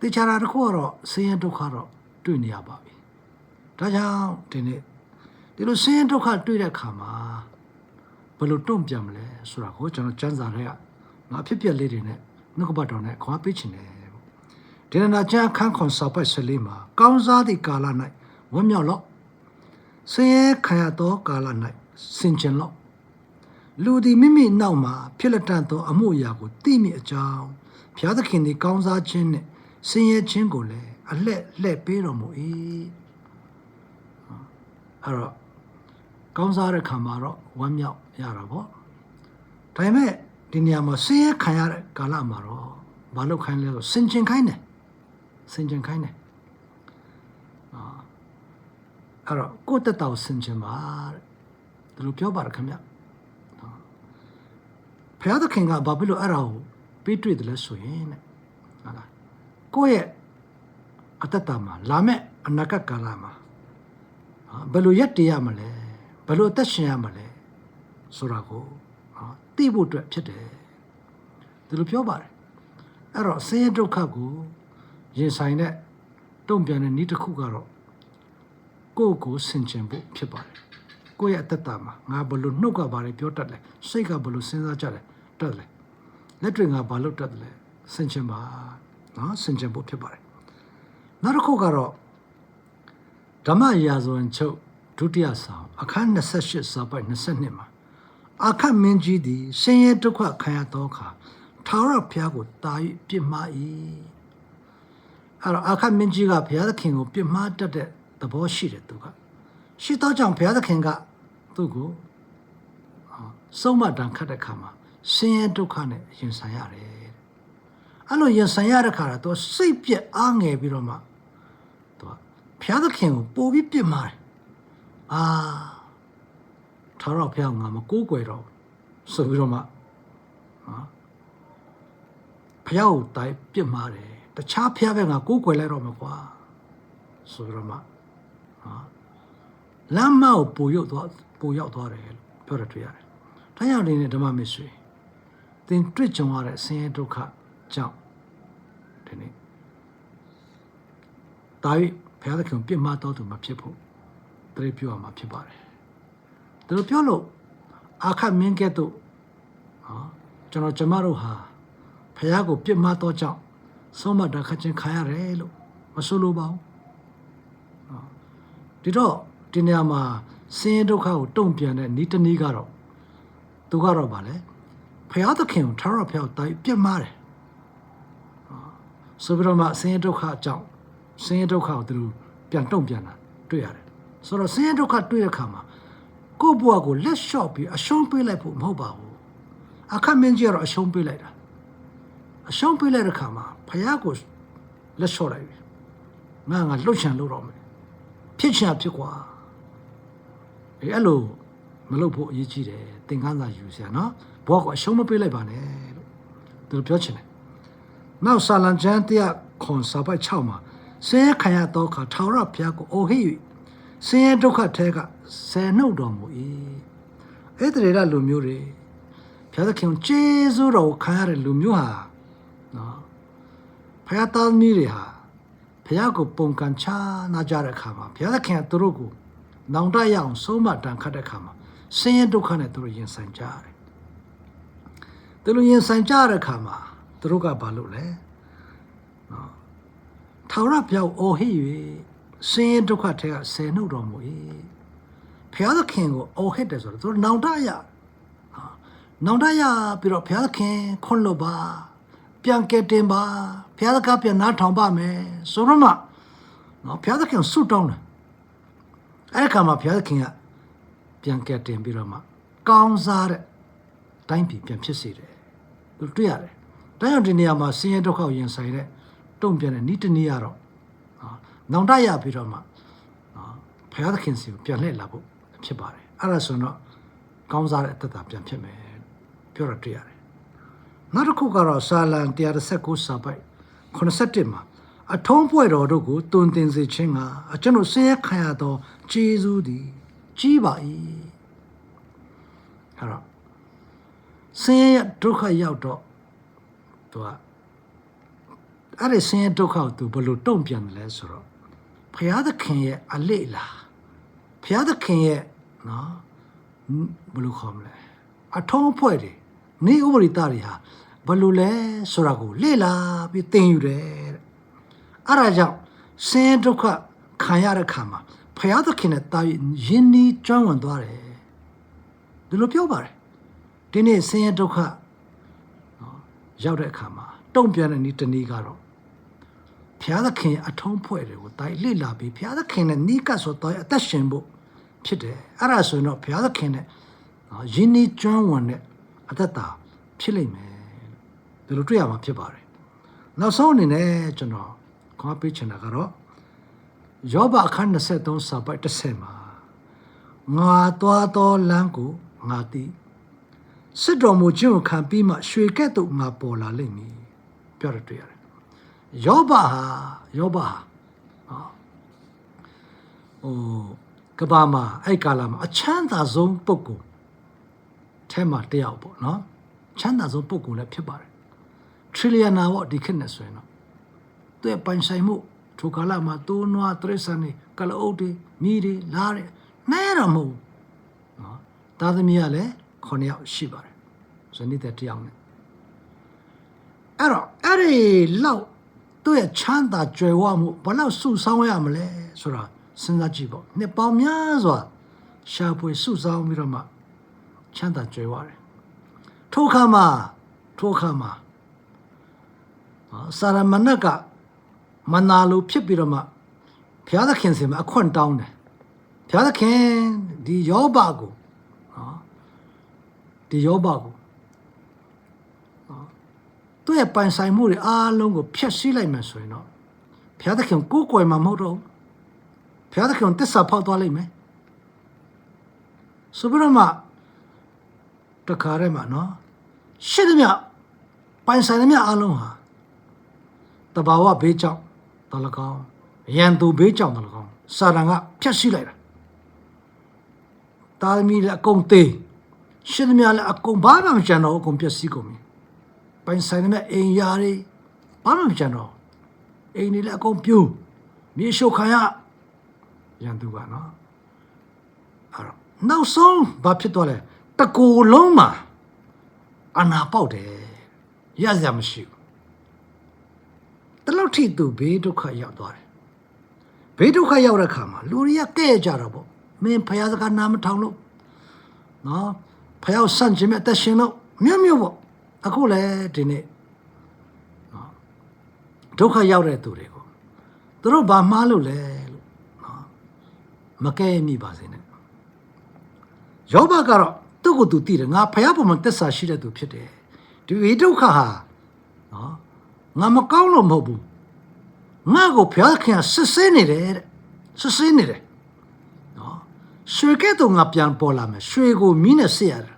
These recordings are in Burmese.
တေချာတာတစ်ခုကတော့ဆင်းရဲဒုက္ခတော့တွေ့နေရပါပြီဒါကြောင့်ဒီနေ့ဒီလိုဆင်းရဲဒုက္ခတွေ့တဲ့အခါမှာဘယ်လိုတုံ့ပြန်မလဲဆိုတာကိုကျွန်တော်စံစာတွေကငါဖြစ်ပျက်လေးတွေနဲ့နှုတ်ကပတ်တော်နဲ့ခွာပေးချင်တယ်ပေါ့ဒီနေ့နာချမ်းခန်းခွန်စာပတ်14မှာကောင်းစားသည့်ကာလ၌ဝမ်းမြောက်လော့ဆင်းရဲခံရသောကာလ၌စင်ကြင်လော့လူသည်မိမိနောက်မှာဖြစ်လက်တတ်သောအမှုအရာကိုသိမိအကြောင်းဘုရားသခင်သည်ကောင်းစားခြင်းနှင့် ဆင်းရဲခြင်းကိုလည်းအလှည့်လှည့်ပေးတော်မူ၏အဲ့တော့ကောင်းစားတဲ့ခါမှာတော့ဝမ်းမြောက်ရတာပေါ့ဒါပေမဲ့ဒီနေရာမှာဆင်းရဲခံရတဲ့ကာလမှာတော့မလုပ်ခိုင်းလဲဆိုဆင်ကျင်ခိုင်းတယ်ဆင်ကျင်ခိုင်းတယ်အာအဲ့တော့ကိုယ့်တက်တော်ဆင်ကျင်ပါတဲ့ဒီလိုပြောပါတယ်ခင်ဗျဘုရားသခင်ကဘာဖြစ်လို့အဲ့ဒါကိုပေးတွေ့တယ်လဲဆိုရင်တဲ့ဟုတ်လား ကိုယ့်ရဲ့အတ္တတာမှာလာမဲ့အနာဂတ်ကာလမှာဟာဘယ်လိုရက်တည်ရမလဲဘယ်လိုအသက်ရှင်ရမလဲဆိုတာကိုဟာသိဖို့အတွက်ဖြစ်တယ်ဒီလိုပြောပါတယ်အဲ့တော့ဆင်းရဲဒုက္ခကိုရင်ဆိုင်တဲ့တုံ့ပြန်တဲ့နည်းတစ်ခုကတော့ကိုယ့်ကိုဆင်ခြင်ဖို့ဖြစ်ပါတယ်ကိုယ့်ရဲ့အသက်တာမှာငါဘယ်လို့နှုတ်ကဘာတွေပြောတတ်လဲစိတ်ကဘယ်လို့စဉ်းစားကြတယ်တတ်လဲလက်တွေငါဘာလို့တတ်တယ်လဲဆင်ခြင်ပါ နော်ဆင်ခြင်ဖို့ဖြစ်ပါတယ်နောက်တစ်ခုကတော့ဓမ္မရာဇဝင်ချုပ်ဒုတိယဆောင်အခန်း28စာပိုက်22မှာအခတ်မင်းကြီးသည်ဆင်းရဲဒုက္ခခံရသောအခါထာဝရဘုရားကိုတာ၍ပြစ်မှား၏အဲ့တော့အခတ်မင်းကြီးကဘုရားသခင်ကိုပြစ်မှားတတ်တဲ့သဘောရှိတယ်သူကရှိသောကြောင့်ဘုရားသခင်ကသူ့ကိုအာဆုံးမတန်ခတ်တဲ့ခါမှာဆင်းရဲဒုက္ခနဲ့ရင်ဆိုင်ရတယ်တဲ့ အဲ့လိုရင်ဆိုင်ရတဲ့ခါတော့သူစိတ်ပြက်အားငယ်ပြီးတော့မှသူကဘုရားသခင်ကိုပို့ပြီးပြစ်မှားတယ်အာထာဝရဘုရားကငါမကိုးကွယ်တော့ဘူးဆိုပြီးတော့မှဟာဘုရားကိုတိုင်ပြစ်မှားတယ်တခြားဘုရားပဲငါကိုးကွယ်လိုက်တော့မှာကွာဆိုပြီးတော့မှဟာလမ်းမကိုပူရုပ်သွားပူရောက်သွားတယ်လို့ပြောရတွေ့ရတယ်။ဒါကြောင့်ဒီနေ့ဓမ္မမစ်ဆွေသင်တွေ့ကြုံရတဲ့ဆင်းရဲဒုက္ခကြောင့်ဒီနေ့ တာ၍ဘုရားသခင်ပြစ်မှားတော်သူမဖြစ်ဖို့တရေပြောရမှာဖြစ်ပါတယ်။ဒါလိုပြောလို့အခတ်မင်းကဲ့သို့ဟာကျွန်တော်ကျမတို့ဟာဘုရားကိုပြစ်မှားတော်ကြောင့်ဆုံးမတာခတ်ခြင်းခံရတယ်လို့မဆိုလိုပါဘူး။ဒီတော့ဒီနေရာမှာဆင်းရဲဒုက္ခကိုတုံ့ပြန်တဲ့ဤတနည်းကတော့သူကတော့ဗာလဲဖရာသခင်ကိုထာဝရဘုရားကိုတိုင်ပြတ်မှားတယ်အာဆိုပြီးတော့မှဆင်းရဲဒုက္ခအကြောင်း ဆင်းရဲဒုက္ခကိုသူတို့ပြန်တုံ့ပြန်တာတွေ့ရတယ်ဆိုတော့ဆင်းရဲဒုက္ခတွေ့တဲ့အခါမှာကိုယ့်ဘဝကိုလက်လျှော့ပြီးအရှုံးပေးလိုက်ဖို့မဟုတ်ပါဘူးအခက်မင်းကြီးကတော့အရှုံးပေးလိုက်တာအရှုံးပေးလိုက်တဲ့အခါမှာဖယားကိုလက်လျှော့လိုက်ပြီငါငါလှုပ်ချင်လို့တော့မယ်ဖြစ်ချင်ဖြစ်ကွာအဲအဲ့လိုမလုပ်ဖို့အရေးကြီးတယ်သင်ခန်းစာယူစရာနော်ဘဝကိုအရှုံးမပေးလိုက်ပါနဲ့လို့သူတို့ပြောချင်တယ်နောက်ဆာလန်ကျန်းတရခွန်စာပိုက်6မှာ ဆင်းရဲခံရသောအခါထာဝရဘုရားကိုအိုဟစ်၍ဆင်းရဲဒုက္ခထဲကဆယ်နှုတ်တော်မူ၏အဲ့ဒီရလူမျိုးတွေဘုရားသခင်ကိုကျေးဇူးတော်ကိုခံရတဲ့လူမျိုးဟာနော်ဘုရားသားသမီးတွေဟာဘုရားကိုပုံကန်ချနာကြတဲ့အခါမှာဘုရားသခင်ကသူတို့ကိုနောင်တရအောင်ဆုံးမတန်ခတ်တဲ့အခါမှာဆင်းရဲဒုက္ခနဲ့သူတို့ရင်ဆိုင်ကြရတယ်။သူတို့ရင်ဆိုင်ကြတဲ့အခါမှာသူတို့ကဘာလုပ်လဲ။နော်။ ထာဝရဘုရားကိုအော်ဟစ်၍ဆင်းရဲဒုက္ခထဲကဆယ်နှုတ်တော်မူ၏။ဘုရားသခင်ကိုအော်ဟစ်တယ်ဆိုတော့သူတို့နောင်တရဟာနောင်တရပြီးတော့ဘုရားသခင်ခွန်လို့ပါပြန်ကဲတင်ပါဘုရားသခင်ပြန်နားထောင်ပါမယ်ဆိုတော့မှနော်ဘုရားသခင်ဆုတောင်းတယ်အဲ့ဒီခါမှာဘုရားသခင်ကပြန်ကဲတင်ပြီးတော့မှကောင်းစားတဲ့တိုင်းပြည်ပြန်ဖြစ်စေတယ်သူတွေ့ရတယ်ဒါကြောင့်ဒီနေရာမှာဆင်းရဲဒုက္ခကိုရင်ဆိုင်တဲ့တုံ့ပြန်တဲ့ဤတနည်းကတော့ နော်နောင်တရပြီးတော့မှနော်ဘုရားသခင်စီကိုပြန်လှည့်လာဖို့ဖြစ်ပါတယ်အဲ့ဒါဆိုတော့ကောင်းစားတဲ့အသက်တာပြန်ဖြစ်မယ်ပြောရတွေ့ရတယ်နောက်တစ်ခုကတော့စာလံ139စာပိုက်81မှာအထုံးပွဲတော်တို့ကိုတွင်တင်စေခြင်းကအကျွန်ုပ်ဆင်းရဲခံရသောဂျေဇုသည်ကြီးပါ၏အဲ့တော့ဆင်းရဲဒုက္ခရောက်တော့သူကအဲ့ဒီဆင်းရဲဒုက္ခကိုသူဘယ်လိုတုံ့ပြန်တယ်လဲဆိုတော့ ဘုရားသခင်ရဲ့အလေလားဘုရားသခင်ရဲ့နော်ဘယ်လိုခေါ်မလဲအထုံးအဖွဲ့တွေနေဥပရိသတွေဟာဘယ်လိုလဲဆိုတာကိုလေ့လာပြီးသင်ယူတယ်တဲ့အဲ့ဒါကြောင့်ဆင်းရဲဒုက္ခခံရတဲ့ခါမှာဘုရားသခင်နဲ့တာယဉ်နီးကျွမ်းဝင်သွားတယ်ဒီလိုပြောပါတယ်ဒီနေ့ဆင်းရဲဒုက္ခရောက်တဲ့အခါမှာတုံ့ပြန်တဲ့ဤတနည်းကတော့ ဘုရားသခင်ရဲ့အထုံးဖွဲ့တွေကိုတိုင်လိလာပြီးဘုရားသခင်နဲ့နီးကပ်ဆိုတော့အသက်ရှင်ဖို့ဖြစ်တယ်အဲ့ဒါဆိုရင်တော့ဘုရားသခင်နဲ့နော်ယဉ်နီးကျွမ်းဝင်တဲ့အသက်တာဖြစ်လိမ့်မယ်ဒီလိုတွေ့ရမှာဖြစ်ပါတယ်နောက်ဆုံးအနေနဲ့ကျွန်တော်ခေါ်ပေးချင်တာကတော့ယောဘအခန်း23စာပိုက်30မှာငါသွားသောလမ်းကိုငါသိစစ်တော်မူခြင်းကိုခံပြီးမှရွှေကဲ့သို့ငါပေါ်လာလိမ့်မည်ပြောရတွေ့ရတယ် ယောဘဟာယောဘဟာနော်ဟိုကဘာမှာအဲ့ကာလမှာအချမ်းသာဆုံးပုဂ္ဂိုလ်ထဲမှာတယောက်ပေါ့နော်ချမ်းသာဆုံးပုဂ္ဂိုလ်လည်းဖြစ်ပါတယ်ထရီလီယနာပေါ့ဒီခေတ်နဲ့ဆိုရင်တော့သူ့ရဲ့ပိုင်ဆိုင်မှုထိုကာလမှာသိုးနွားတရိษံနေကလအုပ်တွေမိတွေလားတယ်နဲရတော့မဟုတ်ဘူးနော်သားသမီးကလည်း9ယောက်ရှိပါတယ်ဇနီးတဲ့တစ်ယောက်နဲ့အဲ့တော့အဲ့ဒီလောက် သူ့ရဲ့ချမ်းသာကြွယ်ဝမှုဘယ်လောက်စုဆောင်းရမလဲဆိုတာစဉ်းစားကြည့်ပေါ့နှစ်ပေါင်းများစွာရှာဖွေစုဆောင်းပြီးတော့မှချမ်းသာကြွယ်ဝတယ်ထိုအခါမှာထိုအခါမှာနော်စာရမဏတ်ကမနာလိုဖြစ်ပြီးတော့မှဘုရားသခင်စီမှာအခွင့်တောင်းတယ်ဘုရားသခင်ဒီယောဘကိုနော်ဒီယောဘကိုနော် သူ့ရဲ့ပိုင်ဆိုင်မှုတွေအားလုံးကိုဖျက်ဆီးလိုက်မယ်ဆိုရင်တော့ဘုရားသခင်ကိုကိုယ်ကွယ်မှာမဟုတ်တော့ဘူးဘုရားသခင်တစ္ဆာဖောက်သွားလိမ့်မယ်ဆိုပြီးတော့မှတခါတည်းမှာနော်ရှစ်သမျှပိုင်ဆိုင်သမျှအားလုံးဟာတဘာဝဘေးကြောင့်တလကောင်းရန်သူဘေးကြောင့်တလကောင်းစာတန်ကဖျက်ဆီးလိုက်တာတာသမီလည်းအကုန်သေးရှစ်သမျှလည်းအကုန်ဘာမှမကျန်တော့ဘူးအကုန်ပျက်စီးကုန်ပြီ ပိုင်ဆိုင်သမျှအိမ်ယာတွေဘာမှမကျန်တော့အိမ်တွေလည်းအကုန်ပြိုးမြေရှို့ခံရရန်သူကနော်အဲ့တော့နောက်ဆုံးဘာဖြစ်သွားလဲတကူလုံးမှာအနာပေါက်တယ်ရစရာမရှိဘူးတလောက်ထိသူဘေးဒုက္ခရောက်သွားတယ်ဘေးဒုက္ခရောက်တဲ့ခါမှာလူတွေကကဲ့ကြတော့ပေါ့မင်းဖယားစကားနားမထောင်လို့နော်ဖယားကိုဆန့်ကျင်မဲ့အသက်ရှင်လို့မြို့မြို့ပေါ့ အခုလည်းဒီနေ့နော်ဒုက္ခရောက်တဲ့သူတွေကိုသူတို့ဘာမှားလို့လဲလို့နော်မကဲ့မိပါစေနဲ့ယောဘကတော့သူ့ကိုယ်သူသိတယ်ငါဖယားပေါ်မှာတစ္ဆာရှိတဲ့သူဖြစ်တယ်ဒီဝိဒုက္ခဟာနော်ငါမကောင်းလို့မဟုတ်ဘူးငါ့ကိုဘုရားခင်ကစစ်ဆေးနေတယ်တဲ့စစ်ဆေးနေတယ်နော်ရွှေကဲ့သို့ငါပြန်ပေါ်လာမယ်ရွှေကိုမီးနဲ့စစ်ရတယ်နော်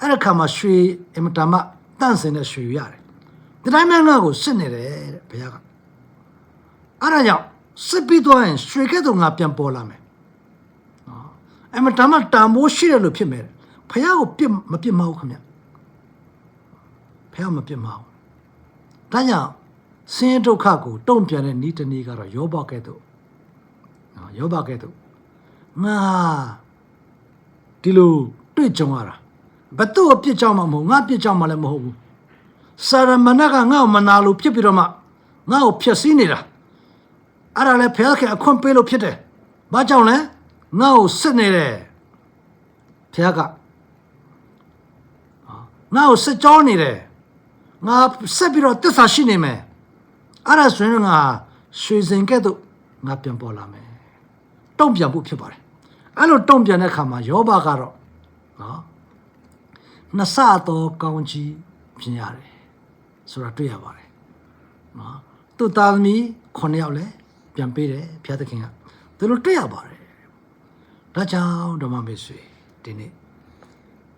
အဲ့ဒီခါမှာရွှေအမတမတန့်စင်တဲ့ရွှေရတယ်ဒီတိုင်းမှငါ့ကိုစစ်နေတယ်တဲ့ဘုရားကအဲ့ဒါကြောင့်စစ်ပြီးသွားရင်ရွှေကဲ့သို့ငါပြန်ပေါ်လာမယ်နော်အမတမတန်ဖိုးရှိတယ်လို့ဖြစ်မယ်ဘုရားကိုပြစ်မပြစ်မဟုတ်ခင်ဗျဘုရားမပြစ်မဟုတ်ဒါကြောင့်ဆင်းရဲဒုက္ခကိုတုံ့ပြန်တဲ့ဤတနည်းကတော့ယောဘကဲ့သို့နော်ယောဘကဲ့သို့ငါဒီလိုတွေ့ကြုံရတာ ဘသူ့အပြစ်ကြောင့်မှမဟုတ်ငါပြစ်ကြောင့်မှလည်းမဟုတ်ဘူးစာရမဏကငါ့ကိုမနာလို့ဖြစ်ပြီးတော့မှငါ့ကိုဖျက်ဆီးနေတာအဲ့ဒါလည်းဖျက်ခင်အခွင့်ပေးလို့ဖြစ်တယ်ဘာကြောင့်လဲငါ့ကိုစစ်နေတယ်ဖျက်ကငါ့ကိုစစ်ကြောနေတယ်ငါဆက်ပြီးတော့တစ္ဆာရှိနေမယ်အဲ့ဒါဆိုရင်ငါရွှေစင်ကဲ့သို့ငါပြန်ပေါ်လာမယ်တုံ့ပြန်ဖို့ဖြစ်ပါတယ်အဲ့လိုတုံ့ပြန်တဲ့အခါမှာယောဘကတော့နော် နှစ်ဆသောကောင်းကြီးပြင်ရတယ်ဆိုတာတွေ့ရပါတယ်နော်သူ့သားသမီး9ယောက်လည်းပြန်ပေးတယ်ဘုရားသခင်ကသူတို့တွေ့ရပါတယ်ဒါကြောင့်ဓမ္မမေဆွေဒီနေ့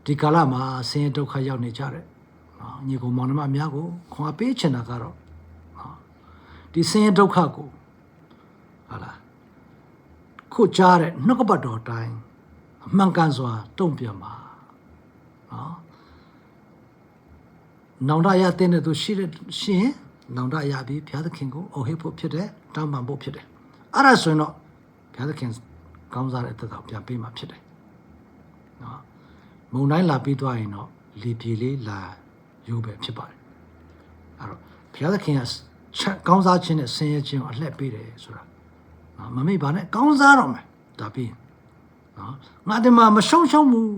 ဒီကာလမှာဆင်းရဲဒုက္ခရောက်နေကြတယ်နော်ညီကောင်မောင်နှမအများကိုခွန်အားပေးချင်တာကတော့နော်ဒီဆင်းရဲဒုက္ခကိုဟာလားခုကြားတဲ့နှုတ်ကပတ်တော်တိုင်းအမှန်ကန်စွာတုံ့ပြန်ပါနော် နောင်တရတဲ့တဲ့သူရှိတဲ့ရှင်နောင်တရပြီးဘုရားသခင်ကိုအော်ဟစ်ဖို့ဖြစ်တယ်တောင်းပန်ဖို့ဖြစ်တယ်အဲ့ဒါဆိုရင်တော့ဘုရားသခင်ကောင်းစားတဲ့အသက်တော်ပြန်ပေးမှာဖြစ်တယ်နော်မုံတိုင်းလာပြီးသွားရင်တော့လီပြေလေးလာရိုးပဲဖြစ်ပါတယ်အဲ့တော့ဘုရားသခင်ကချက်ကောင်းစားခြင်းနဲ့ဆင်းရဲခြင်းကိုအလှည့်ပေးတယ်ဆိုတာနော်မမေ့ပါနဲ့ကောင်းစားတော့မယ်ဒါပြီးရင်နော်ငါဒီမှာမရှုံးရှုံးဘူး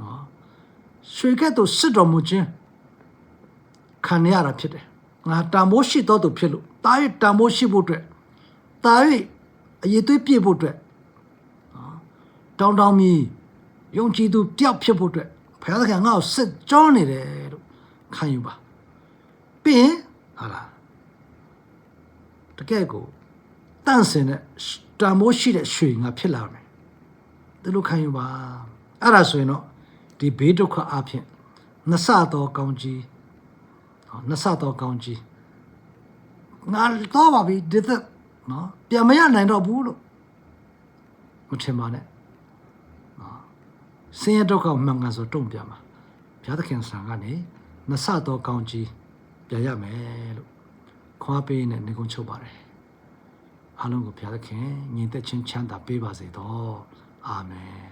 နော်ရွှေကဲ့သို့စစ်တော်မူခြင်း ခံရတာဖြစ်တယ်ငါတန်မိုးရှိတော်သူဖြစ်လို့တာ၍တန်မိုးရှိဖို့အတွက်တာ၍အရေးသွေးပြည့်ဖို့အတွက်နော်တောင်းတောင်းမီယုံကြည်သူတယောက်ဖြစ်ဖို့အတွက်ဘုရားသခင်ငါ့ကိုစစ်ကြောနေတယ်လို့ခံယူပါပြီးရင်ဟာလားတကယ်ကိုတန့်စင်တဲ့တန်မိုးရှိတဲ့ရွှေငါဖြစ်လာမယ်ဒီလိုခံယူပါအဲ့ဒါဆိုရင်တော့ဒီဘေးဒုက္ခအဖြစ်နဆတော်ကောင်းကြီး ဟောနဆတော်ကောင်းကြီးငါတော့ပါပြီဒီသက်နော်ပြန်မရနိုင်တော့ဘူးလို့မထင်ပါနဲ့နော်ဆင်းရဲဒုက္ခကိုမှန်ကန်ဆိုတုံ့ပြန်ပါဘုရားသခင်ဆံကနေနဆတော်ကောင်းကြီးပြန်ရမယ်လို့ခွာပေးနေနေကုန်ချုပ်ပါတယ်အားလုံးကိုဘုရားသခင်ညီသက်ချင်းချမ်းသာပေးပါစေတော့အာမင်